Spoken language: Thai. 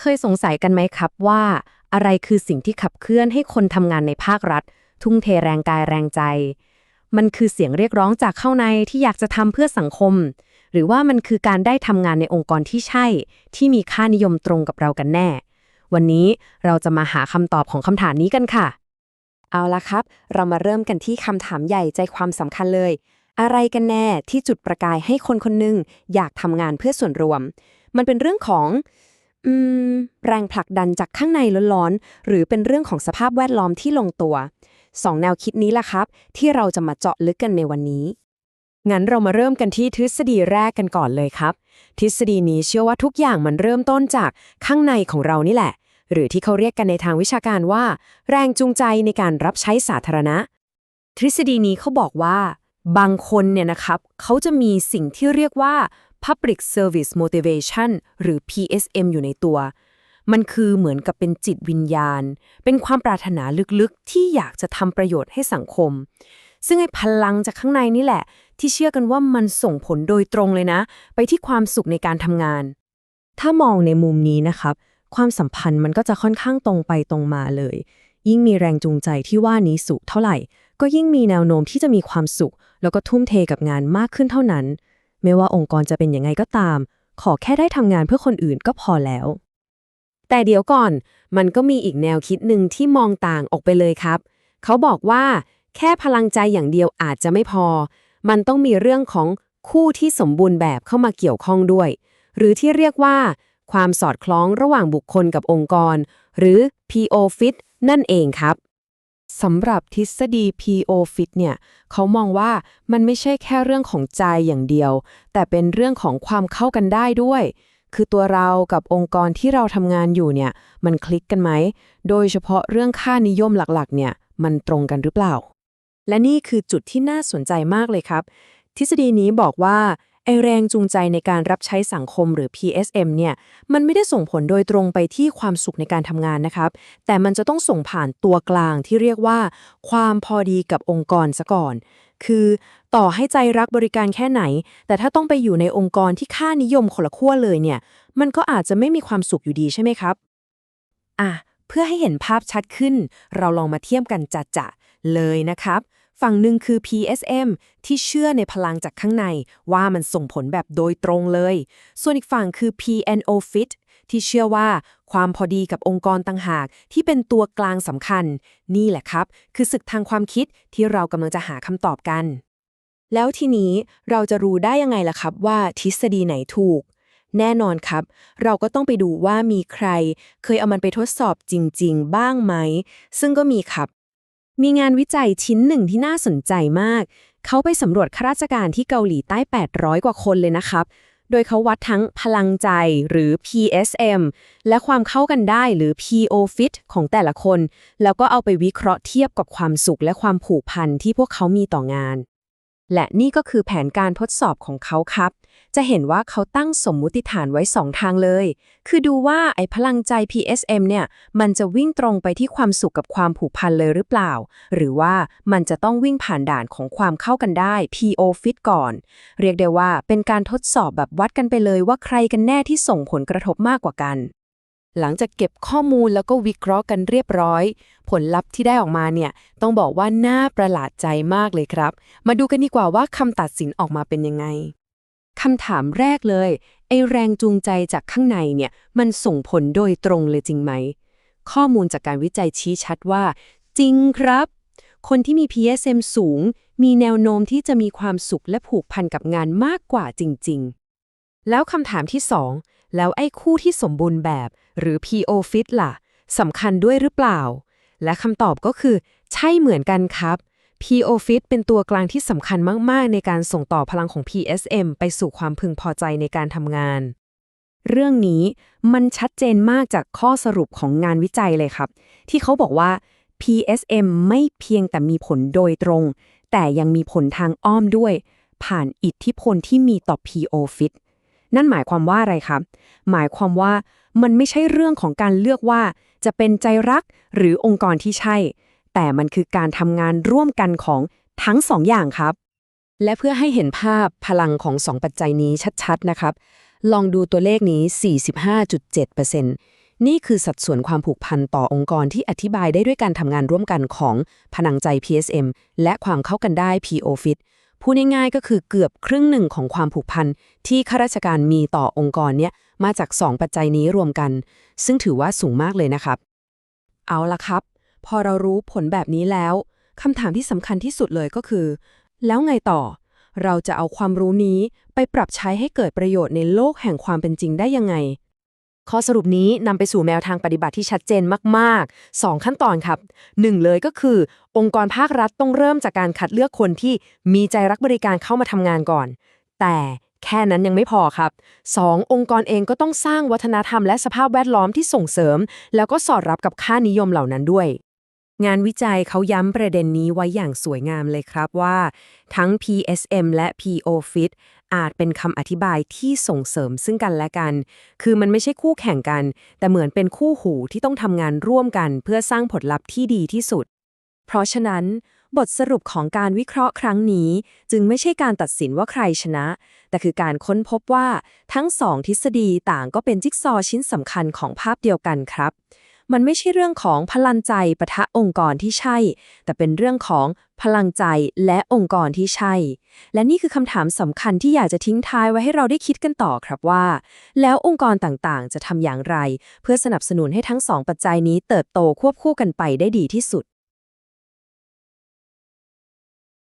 เคยสงสัยกันไหมครับว่าอะไรคือสิ่งที่ขับเคลื่อนให้คนทำงานในภาครัฐ ทุ่มเทแรงกายแรงใจ มันคือเสียงเรียกร้องจากข้างในที่อยากจะทำเพื่อสังคม หรือว่ามันคือการได้ทำงานในองค์กรที่ใช่ ที่มีค่านิยมตรงกับเรากันแน่ วันนี้เราจะมาหาคำตอบของคำถามนี้กันค่ะ เอาละครับ เรามาเริ่มกันที่คำถามใหญ่ใจความสำคัญเลย อะไรกันแน่ที่จุดประกายให้คนคนหนึ่งอยากทำงานเพื่อส่วนรวม มันเป็นเรื่องของ อืม แรงผลักดันจากข้างในล้อนๆ หรือเป็นเรื่องของสภาพแวดล้อมที่ลงตัวสองแนวคิดนี้ล่ะครับ ที่เราจะมาเจาะลึกกันในวันนี้ งั้นเรามาเริ่มกันที่ทฤษฎีแรกกันก่อนเลยครับ ทฤษฎีนี้เชื่อว่าทุกอย่างมันเริ่มต้นจากข้างในของเรานี่แหละ หรือที่เขาเรียกกันในทางวิชาการว่า แรงจูงใจในการรับใช้สาธารณะ ทฤษฎีนี้เขาบอกว่า บางคนเนี่ยนะครับ เขาจะมีสิ่งที่เรียกว่า Public Service Motivation หรือ PSM อยู่ในตัว มันคือเหมือนกับเป็นจิตวิญญาณ เป็นความปรารถนาลึกๆ ที่อยากจะทำประโยชน์ให้สังคม ซึ่งไอ้พลังจากข้างในนี่แหละ ที่เชื่อกันว่ามันส่งผลโดยตรงเลยนะ ไปที่ความสุขในการทำงาน ถ้ามองในมุมนี้นะครับ ความสัมพันธ์มันก็จะค่อนข้างตรงไปตรงมาเลย ยิ่งมีแรงจูงใจที่ว่านี้สูงเท่าไหร่ ก็ยิ่งมีแนวโน้มที่จะมีความสุข แล้วก็ทุ่มเทกับงานมากขึ้นเท่านั้น ไม่ว่าองค์กรจะเป็นยังไงก็ตาม ขอแค่ได้ทำงานเพื่อคนอื่นก็พอแล้ว แต่เดี๋ยวก่อน มันก็มีอีกแนวคิดหนึ่งที่มองต่างออกไปเลยครับ เขาบอกว่า แค่พลังใจอย่างเดียวอาจจะไม่พอ มันต้องมีเรื่องของคู่ที่สมบูรณ์แบบเข้ามาเกี่ยวข้องด้วย หรือที่เรียกว่า ความสอดคล้องระหว่างบุคคลกับองค์กร หรือ PO Fit นั่นเองครับ สำหรับทฤษฎี PO Fit เนี่ยเขามองว่ามันไม่ใช่แค่เรื่องของใจอย่างเดียว แต่เป็นเรื่องของความเข้ากันได้ด้วย คือตัวเรากับองค์กรที่เราทำงานอยู่เนี่ย มันคลิกกันไหม โดยเฉพาะเรื่องค่านิยมหลักๆ เนี่ย มันตรงกันหรือเปล่า และนี่คือจุดที่น่าสนใจมากเลยครับ ทฤษฎีนี้บอกว่า ไอแรงจูงใจในการรับใช้สังคมหรือ PSM เนี่ย มันไม่ได้ส่งผลโดยตรงไปที่ความสุขในการทำงานนะครับ แต่มันจะต้องส่งผ่านตัวกลางที่เรียกว่า ความพอดีกับองค์กรซะก่อน คือต่อให้ใจรักบริการแค่ไหน แต่ถ้าต้องไปอยู่ในองค์กรที่ค่านิยมคนละขั้วเลยเนี่ย มันก็อาจจะไม่มีความสุขอยู่ดีใช่ไหมครับ อะ เพื่อให้เห็นภาพชัดขึ้น เราลองมาเทียบกันจัดจะๆเลยนะครับ ฝั่งหนึ่งคือ PSM ที่เชื่อในพลังจากข้างในว่ามันส่งผลแบบโดยตรงเลย ส่วนอีกฝั่งคือ PNO Fit ที่เชื่อว่าความพอดีกับองค์กรต่างหากที่เป็นตัวกลางสำคัญ นี่แหละครับ คือศึกทางความคิดที่เรากำลังจะหาคำตอบกัน แล้วทีนี้เราจะรู้ได้ยังไงล่ะครับว่าทฤษฎีไหนถูก แน่นอนครับ เราก็ต้องไปดูว่ามีใคร เคยเอามันไปทดสอบจริง ๆ บ้างไหม ซึ่งก็มีครับ มีงานวิจัยชิ้นหนึ่งที่น่าสนใจมาก เขาไปสำรวจข้าราชการที่เกาหลีใต้ 800 กว่าคนเลยนะครับ โดยเขาวัดทั้งพลังใจหรือ PSM และความเข้ากันได้หรือ PO Fit ของแต่ละคน แล้วก็เอาไปวิเคราะห์เทียบกับความสุขและความผูกพันที่พวกเขามีต่องาน และนี่ก็คือแผนการทดสอบของเขาครับ จะเห็นว่าเขาตั้งสมมุติฐานไว้2ทางเลย คือดูว่าไอ้พลังใจ PSM เนี่ย มันจะวิ่งตรงไปที่ความสุขกับความผูกพันเลยหรือเปล่า หรือว่ามันจะต้องวิ่งผ่านด่านของความเข้ากันได้ PO Fit ก่อน เรียกได้ว่าเป็นการทดสอบแบบวัดกันไปเลยว่าใครกันแน่ที่ส่งผลกระทบมากกว่ากัน หลังจากเก็บข้อมูลแล้วก็วิเคราะห์กันเรียบร้อย ผลลัพธ์ที่ได้ออกมาเนี่ย ต้องบอกว่าน่าประหลาดใจมากเลยครับ มาดูกันดีกว่าว่าคำตัดสินออกมาเป็นยังไง คำถามแรกเลยไอแรงจูงใจจากข้างในเนี่ยมันส่งผลโดยตรงเลยจริงไหม ข้อมูลจากการวิจัยชี้ชัดว่า จริงครับ คนที่มี PSM สูง มีแนวโน้มที่จะมีความสุขและผูกพันกับงานมากกว่าจริง ๆ แล้วคำถามที่ 2 แล้วไอ้คู่ที่สมบูรณ์แบบ หรือ PO Fit ล่ะสำคัญด้วยหรือเปล่า และคำตอบก็คือ ใช่เหมือนกันครับ PO Fit เป็นตัวกลางที่สำคัญมาก ๆ ในการส่งต่อพลังของ PSM ไปสู่ความพึงพอใจในการทำงาน เรื่องนี้มันชัดเจนมากจากข้อสรุปของงานวิจัยเลยครับ ที่เขาบอกว่า PSM ไม่เพียงแต่มีผลโดยตรง แต่ยังมีผลทางอ้อมด้วย ผ่านอิทธิพลที่มีต่อ PO Fit นั่นหมายความว่าอะไรครับ หมายความว่ามันไม่ใช่เรื่องของการเลือกว่า จะเป็นใจรักหรือองค์กรที่ใช่ แต่มันคือการทำงานร่วมกันของทั้งสองอย่างครับ และเพื่อให้เห็นภาพพลังของสองปัจจัยนี้ชัดๆนะครับ ลองดูตัวเลขนี้ 45.7%นี่คือสัดส่วนความผูกพันต่อองค์กรที่อธิบายได้ด้วยการทำงานร่วมกันของพนังใจ PSM และความเข้ากันได้ POFIT พูดง่ายๆก็คือเกือบครึ่งหนึ่งของความผูกพันที่ข้าราชการมีต่อองค์กรเนี่ยมาจาก 2 ปัจจัยนี้รวมกัน ซึ่งถือว่าสูงมากเลยนะครับ เอาละครับ พอเรารู้ผลแบบนี้แล้วคำถามที่สำคัญที่สุดเลยก็คือ แล้วไงต่อ เราจะเอาความรู้นี้ไปปรับใช้ให้เกิดประโยชน์ในโลกแห่งความเป็นจริงได้ยังไง ข้อสรุปนี้นำไปสู่แนวทางปฏิบัติที่ชัดเจนมากๆ 2 ขั้นตอนครับ 1 เลยก็คือ องค์กรภาครัฐต้องเริ่มจากการคัดเลือกคนที่มีใจรักบริการเข้ามาทำงานก่อน แต่แค่นั้นยังไม่พอครับ 2. องค์กรเองก็ต้องสร้างวัฒนธรรมและสภาพแวดล้อมที่ส่งเสริม แล้วก็สอดรับกับค่านิยมเหล่านั้นด้วย งานวิจัยเขาย้ำประเด็นนี้ไว้อย่างสวยงามเลยครับว่า ทั้ง PSM และ POFIT อาจเป็นคำอธิบายที่ส่งเสริมซึ่งกันและกัน คือมันไม่ใช่คู่แข่งกัน แต่เหมือนเป็นคู่หูที่ต้องทำงานร่วมกันเพื่อสร้างผลลัพธ์ที่ดีที่สุด เพราะฉะนั้น บทสรุปของการวิเคราะห์ครั้งนี้ จึงไม่ใช่การตัดสินว่าใครชนะ แต่คือการค้นพบว่าทั้งสองทฤษฎีต่างก็เป็นจิ๊กซอว์ชิ้นสำคัญของภาพเดียวกันครับ มันไม่ใช่เรื่องของพลังใจปะทะองค์กรที่ใช่ แต่เป็นเรื่องของพลังใจและองค์กรที่ใช่ และนี่คือคำถามสำคัญที่อยากจะทิ้งท้ายไว้ให้เราได้คิดกันต่อครับว่า แล้วองค์กรต่างๆ จะทำอย่างไร เพื่อสนับสนุนให้ทั้งสองปัจจัยนี้เติบโตควบคู่กันไปได้ดีที่สุด